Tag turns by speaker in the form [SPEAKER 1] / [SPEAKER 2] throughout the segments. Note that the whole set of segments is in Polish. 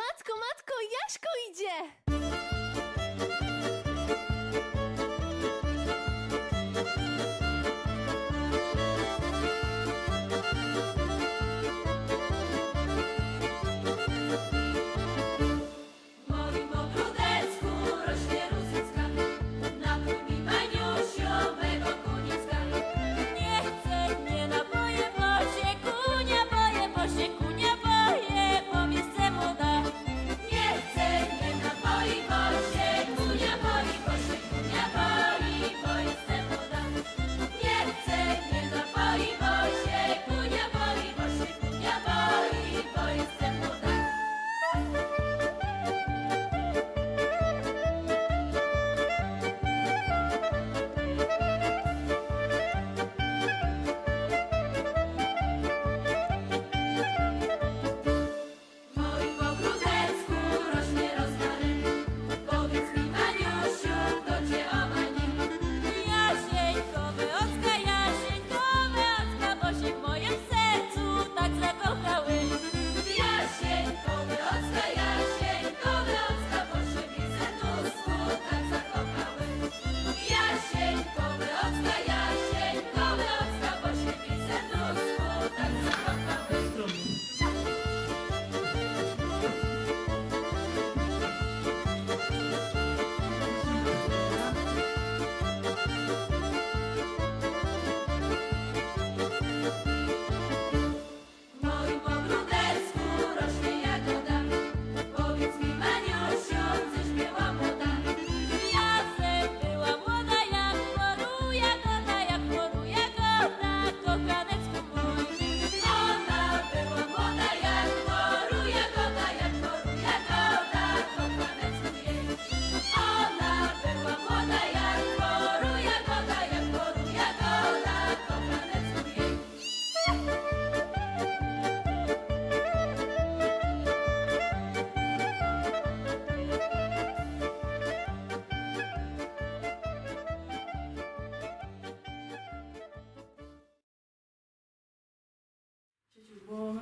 [SPEAKER 1] Matko, matko, Jaśko idzie!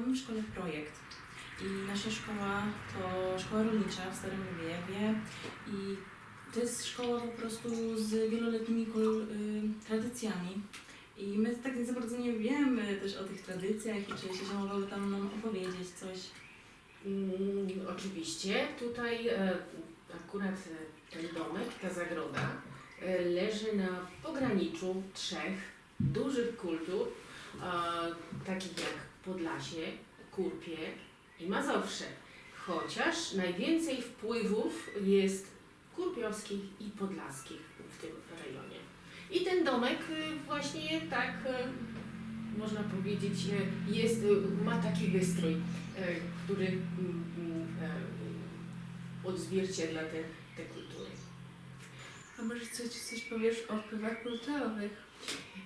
[SPEAKER 2] Bo
[SPEAKER 3] mamy w szkole projekt i nasza szkoła to szkoła rolnicza w Starym Lubiewie i to jest szkoła po prostu z wieloletnimi kol- y, tradycjami i my tak za bardzo nie wiemy też o tych tradycjach i czy się mogłaby tam nam opowiedzieć coś.
[SPEAKER 4] Mm, oczywiście. Tutaj e, akurat ten domek, ta zagroda e, leży na pograniczu trzech dużych kultur, e, takich jak Podlasie, Kurpie i Mazowsze. Chociaż najwięcej wpływów jest kurpiowskich i podlaskich w tym rejonie. I ten domek e, właśnie tak, e, można powiedzieć, e, jest, ma taki wystrój który mm, mm, e, odzwierciedla te, te kultury.
[SPEAKER 5] A może coś, coś powiesz o wpływach kulturowych?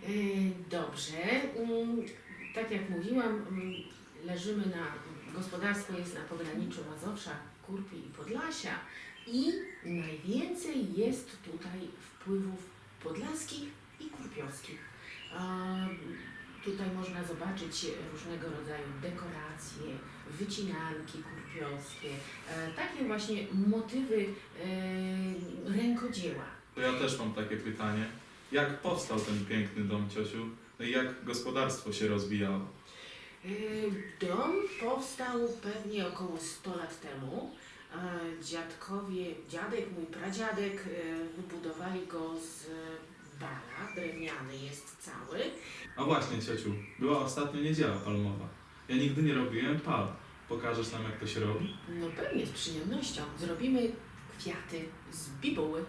[SPEAKER 4] E, Dobrze. Tak jak mówiłam, mm, leżymy na, gospodarstwo jest na pograniczu Mazowsza, Kurpi i Podlasia i najwięcej jest tutaj wpływów podlaskich i kurpiowskich. Tutaj można zobaczyć różnego rodzaju dekoracje, wycinanki kurpiowskie, e, takie właśnie motywy e, rękodzieła.
[SPEAKER 6] Ja też mam takie pytanie. Jak powstał ten piękny dom, ciociu? No jak gospodarstwo się rozwijało?
[SPEAKER 4] E, Dom powstał pewnie około 100 lat temu. E, Dziadkowie, dziadek, mój pradziadek e, wybudowali go z bara, drewniany jest cały.
[SPEAKER 6] A właśnie, ciociu, była ostatnio niedziela palmowa. Ja nigdy nie robiłem pal. Pokażesz nam, jak to się robi?
[SPEAKER 4] No pewnie, z przyjemnością. Zrobimy kwiaty z bibuły.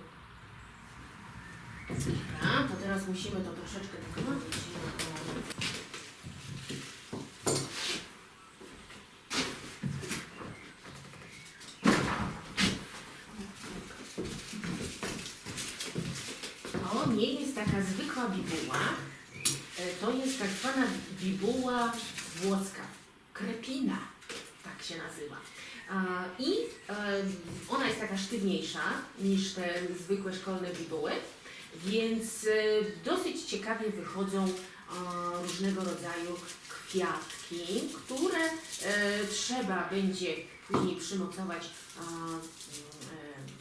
[SPEAKER 4] Dobra, to teraz musimy to troszeczkę wykonać. To nie jest taka zwykła bibuła. E, To jest tak zwana bibuła włoska. Krepina, tak się nazywa. I e, ona jest taka sztywniejsza niż te zwykłe szkolne bibuły, więc e, dosyć ciekawie wychodzą różnego rodzaju kwiatki, które e, trzeba będzie później przymocować e,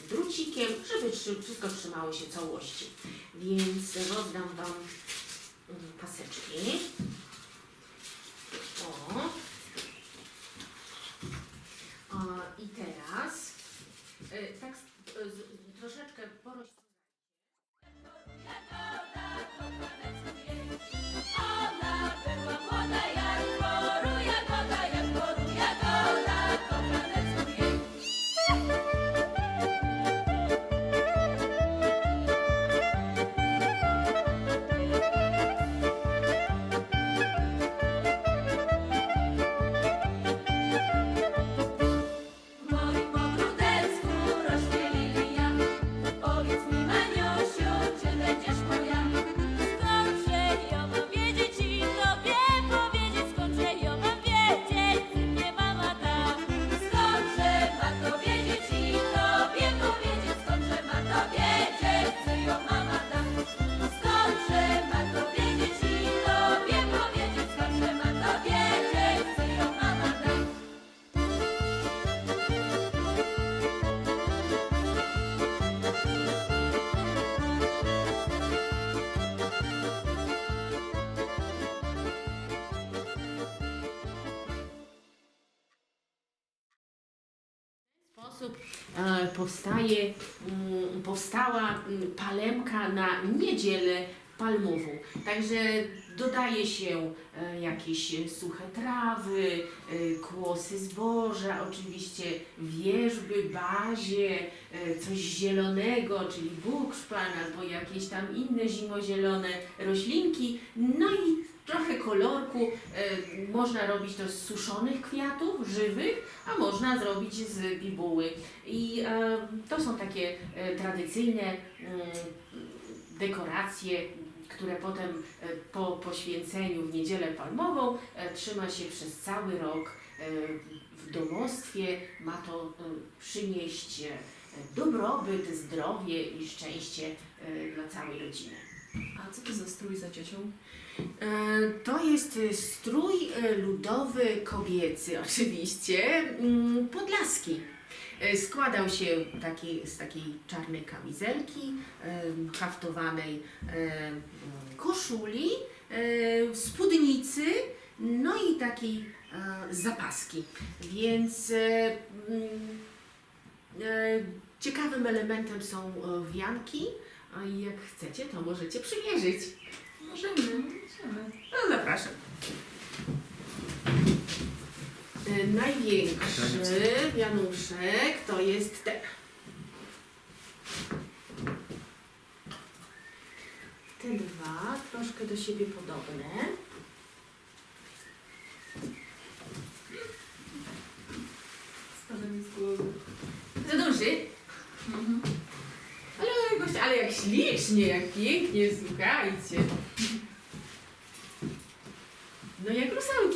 [SPEAKER 4] drucikiem, żeby wszystko trzymało się całości. Więc rozdam Wam mm, paseczki. O. I teraz tak troszeczkę poroś. Sposób e, powstaje, mm, powstała mm, palemka na niedzielę palmową. Także dodaje się e, jakieś suche trawy, e, kłosy zboża, oczywiście wierzby, bazie, coś zielonego, czyli bukszpan albo jakieś tam inne zimozielone roślinki. No i trochę kolorku. E, można robić to z suszonych kwiatów, żywych, a można zrobić z bibuły. I e, to są takie e, tradycyjne mm, dekoracje, które potem po poświęceniu w niedzielę palmową trzyma się przez cały rok w domostwie. Ma to przynieść dobrobyt, zdrowie i szczęście dla całej rodziny.
[SPEAKER 3] A co to za strój za ciocią?
[SPEAKER 4] E, To jest e, strój e, ludowy kobiecy, oczywiście, mm, podlaski. E, Składał się taki, z takiej czarnej kamizelki, haftowanej koszuli, spódnicy, no i takiej zapaski. Więc mm, ciekawym elementem są wianki, a jak chcecie, to możecie przymierzyć.
[SPEAKER 3] Możemy, możemy.
[SPEAKER 4] No zapraszam. E, Największy wianuszek to jest ten. Te dwa, troszkę do siebie podobne. ślicznie, jak pięknie, słuchajcie. No jak rusałki.